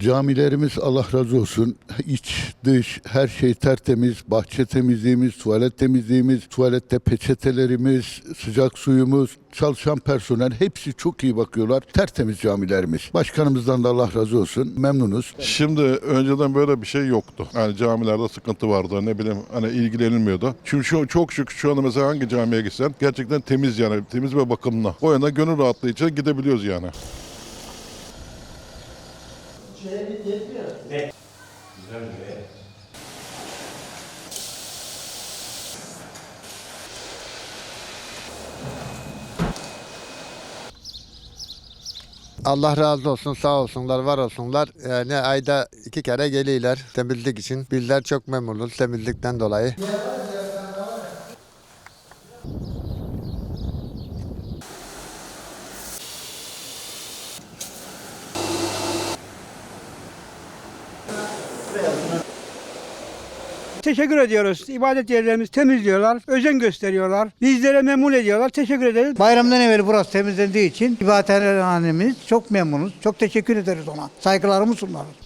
Camilerimiz Allah razı olsun. İç, dış, her şey tertemiz. Bahçe temizliğimiz, tuvalet temizliğimiz, tuvalette peçetelerimiz, sıcak suyumuz, çalışan personel hepsi çok iyi bakıyorlar. Tertemiz camilerimiz. Başkanımızdan da Allah razı olsun. Memnunuz. Şimdi önceden böyle bir şey yoktu. Yani camilerde sıkıntı vardı. Ne bileyim hani ilgilenilmiyordu. Şimdi şu, çok şükür şu anda mesela hangi camiye gitsen gerçekten temiz yani. Temiz ve bakımlı. O yana gönül rahatlığı için gidebiliyoruz yani. Allah razı olsun, sağ olsunlar, var olsunlar. Yani ayda iki kere geliyorlar temizlik için. Bizler çok memnunuz temizlikten dolayı. Teşekkür ediyoruz. İbadet yerlerimizi temizliyorlar, özen gösteriyorlar. Bizlere memnun ediyorlar. Teşekkür ederiz. Bayramdan evvel burası temizlendiği için ibadethanemiz çok memnunuz. Çok teşekkür ederiz ona. Saygılarımı sunarız.